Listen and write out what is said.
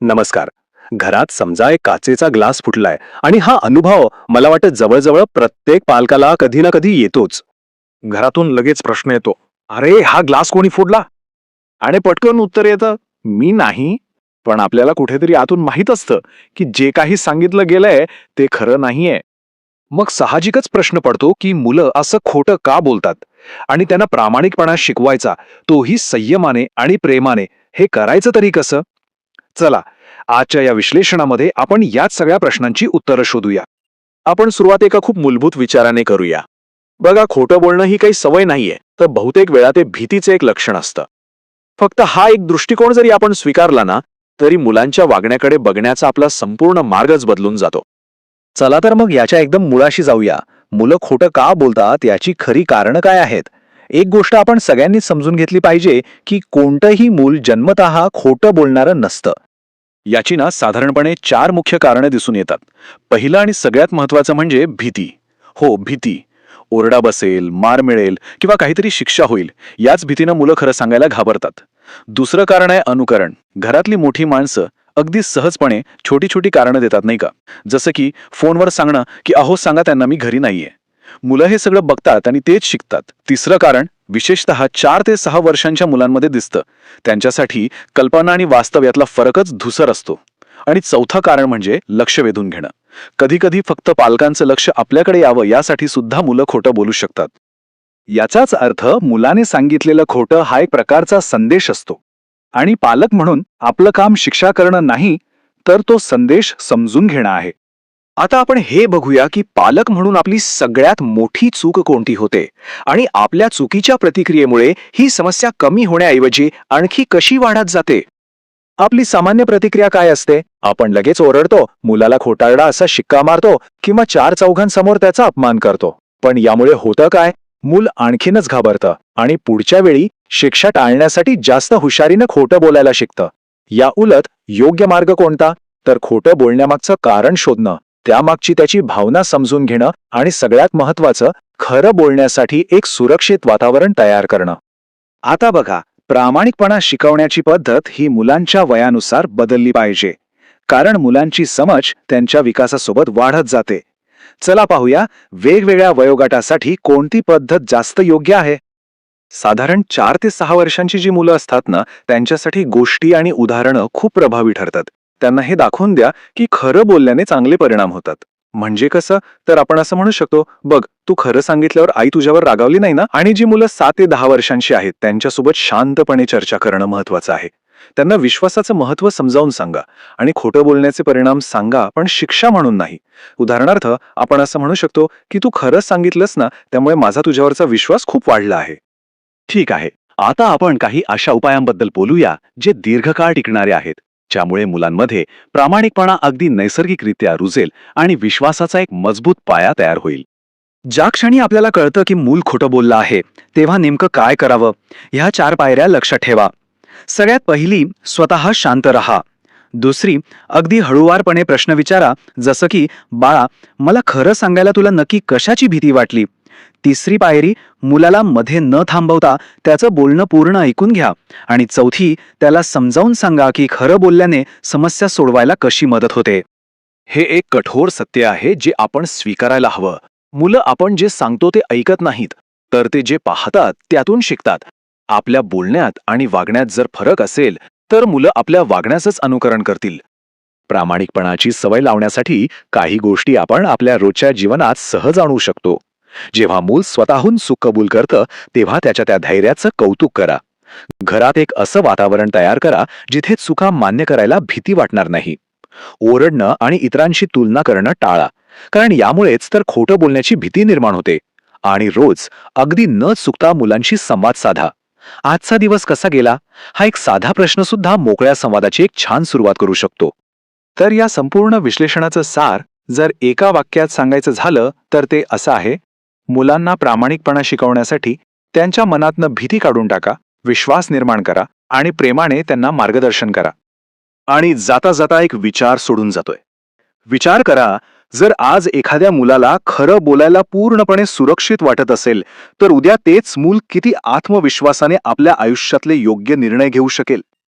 नमस्कार. घरात समजा एक काचेचा ग्लास फुटलाय आणि हा अनुभव मला वाटतं जवळजवळ प्रत्येक पालकाला कधी ना कधी येतोच. घरातून लगेच प्रश्न येतो अरे हा ग्लास कोणी फोडला? आणि पटकन उत्तर येतं मी नाही. पण आपल्याला कुठेतरी आतून माहीत असतं की जे काही सांगितलं गेलंय ते खरं नाहीये. मग साहजिकच प्रश्न पडतो की मुलं असं खोटं का बोलतात? आणि त्यांना प्रामाणिकपणा शिकवायचा तोही संयमाने आणि प्रेमाने. हे करायचं तरी कसं? चला आजच्या या विश्लेषणामध्ये आपण याच सगळ्या प्रश्नांची उत्तरं शोधूया. आपण सुरुवात एका खूप मूलभूत विचाराने करूया. बघा खोटं बोलणं ही काही सवय नाहीये तर बहुतेक वेळा ते भीतीचे एक लक्षण असतं. फक्त हा एक दृष्टिकोन जरी आपण स्वीकारला ना तरी मुलांच्या वागण्याकडे बघण्याचा आपला संपूर्ण मार्गच बदलून जातो. चला तर मग याच्या एकदम मुळाशी जाऊया. मुलं खोटं का बोलतात याची खरी कारणं काय आहेत? एक गोष्ट आपण सगळ्यांनी समजून घेतली पाहिजे की कोणतंही मूल जन्मतः खोटं बोलणारं नसतं. याची ना साधारणपणे चार मुख्य कारणं दिसून येतात. पहिलं आणि सगळ्यात महत्वाचं म्हणजे भीती. हो भीती. ओरडा बसेल मार मिळेल किंवा काहीतरी शिक्षा होईल याच भीतीनं मुलं खरं सांगायला घाबरतात. दुसरं कारण आहे अनुकरण. घरातली मोठी माणसं अगदी सहजपणे छोटी छोटी कारणं देतात नाही का? जसं की फोनवर सांगणं की अहो सांगा त्यांना मी घरी नाहीये. मुलं हे सगळं बघतात आणि तेच शिकतात. तिसरं कारण विशेषतः चार ते सहा वर्षांच्या मुलांमध्ये दिसतं. त्यांच्यासाठी कल्पना आणि वास्तव यातला फरकच धुसर असतो. आणि चौथं कारण म्हणजे लक्ष वेधून घेणं. कधीकधी फक्त पालकांचं लक्ष आपल्याकडे यावं यासाठी सुद्धा मुलं खोटं बोलू शकतात. याचाच अर्थ मुलाने सांगितलेलं खोटं हा एक प्रकारचा संदेश असतो. आणि पालक म्हणून आपलं काम शिक्षा करणं नाही तर तो संदेश समजून घेणं आहे. आता आपण हे बघूया की पालक म्हणून आपली सगळ्यात मोठी चूक कोणती होते? आणि आपल्या चुकीच्या प्रतिक्रियेमुळे ही समस्या कमी होण्याऐवजी आणखी कशी वाढत जाते? आपली सामान्य प्रतिक्रिया काय असते? आपण लगेच ओरडतो मुलाला खोटारडा असा शिक्का मारतो किंवा चार चौघांसमोर त्याचा अपमान करतो. पण यामुळे होतं काय? मूल आणखीनच घाबरतं आणि पुढच्या वेळी शिक्षा टाळण्यासाठी जास्त हुशारीनं खोटं बोलायला शिकतं. या उलट योग्य मार्ग कोणता? तर खोटं बोलण्यामागचं कारण शोधणं. त्यामागची त्याची भावना समजून घेणं आणि सगळ्यात महत्वाचं खरं बोलण्यासाठी एक सुरक्षित वातावरण तयार करणं. आता बघा प्रामाणिकपणा शिकवण्याची पद्धत ही मुलांच्या वयानुसार बदलली पाहिजे. कारण मुलांची समज त्यांच्या विकासासोबत वाढत जाते. चला पाहूया वेगवेगळ्या वयोगटासाठी कोणती पद्धत जास्त योग्य आहे? साधारण चार ते सहा वर्षांची जी मुलं असतात ना त्यांच्यासाठी गोष्टी आणि उदाहरणं खूप प्रभावी ठरतात. त्यांना हे दाखवून द्या की खरं बोलल्याने चांगले परिणाम होतात. म्हणजे कसं? तर आपण असं म्हणू शकतो बघ तू खरं सांगितल्यावर आई तुझ्यावर रागावली नाही ना? आणि जी मुलं सात ते दहा वर्षांची आहेत त्यांच्यासोबत शांतपणे चर्चा करणं महत्वाचं आहे. त्यांना विश्वासाचं महत्त्व समजावून सांगा आणि खोटं बोलण्याचे परिणाम सांगा पण शिक्षा म्हणून नाही. उदाहरणार्थ आपण असं म्हणू शकतो की तू खरंच सांगितलंस ना त्यामुळे माझा तुझ्यावरचा विश्वास खूप वाढला आहे. ठीक आहे. आता आपण काही अशा उपायांबद्दल बोलूया जे दीर्घकाळ टिकणारे आहेत. ज्यामुळे मुलांमध्ये प्रामाणिकपणा अगदी नैसर्गिकरित्या रुजेल आणि विश्वासाचा एक मजबूत पाया तयार होईल. ज्या क्षणी आपल्याला कळतं की मूल खोटं बोललं आहे तेव्हा नेमकं काय करावं? ह्या चार पायऱ्या लक्षात ठेवा. सगळ्यात पहिली स्वतः शांत रहा. दुसरी अगदी हळुवारपणे प्रश्न विचारा जसं की बाळा मला खरं सांगायला तुला नक्की कशाची भीती वाटली? तिसरी पायरी मुलाला मध्ये न थांबवता त्याचं बोलणं पूर्ण ऐकून घ्या. आणि चौथी त्याला समजावून सांगा की खरं बोलल्याने समस्या सोडवायला कशी मदत होते. हे एक कठोर सत्य आहे जे आपण स्वीकारायला हवं. मुलं आपण जे सांगतो ते ऐकत नाहीत तर ते जे पाहतात त्यातून शिकतात. आपल्या बोलण्यात आणि वागण्यात जर फरक असेल तर मुलं आपल्या वागण्याचंच अनुकरण करतील. प्रामाणिकपणाची सवय लावण्यासाठी काही गोष्टी आपण आपल्या रोजच्या जीवनात सहज आणू शकतो. जेव्हा मूल स्वतःहून सुख कबूल करतं तेव्हा त्याच्या त्या धैर्याचं कौतुक करा. घरात एक असं वातावरण तयार करा जिथे चुका मान्य करायला भीती वाटणार नाही. ओरडणं आणि इतरांशी तुलना करणं टाळा. कारण यामुळेच तर खोटं बोलण्याची भीती निर्माण होते. आणि रोज अगदी न चुकता मुलांशी संवाद साधा. आजचा दिवस कसा गेला? हा एक साधा प्रश्न सुद्धा मोकळ्या संवादाची एक छान सुरुवात करू शकतो. तर या संपूर्ण विश्लेषणाचं सार जर एका वाक्यात सांगायचं झालं तर ते असं आहे. मुलांना प्रामाणिकपणा शिकवण्यासाठी त्यांच्या मनातनं भीती काढून टाका विश्वास निर्माण करा आणि प्रेमाने त्यांना मार्गदर्शन करा. आणि जाता जाता एक विचार सोडून जातोय. विचार करा जर आज एखाद्या मुलाला खरं बोलायला पूर्णपणे सुरक्षित वाटत असेल तर उद्या तेच मूल किती आत्मविश्वासाने आपल्या आयुष्यातले योग्य निर्णय घेऊ शकेल.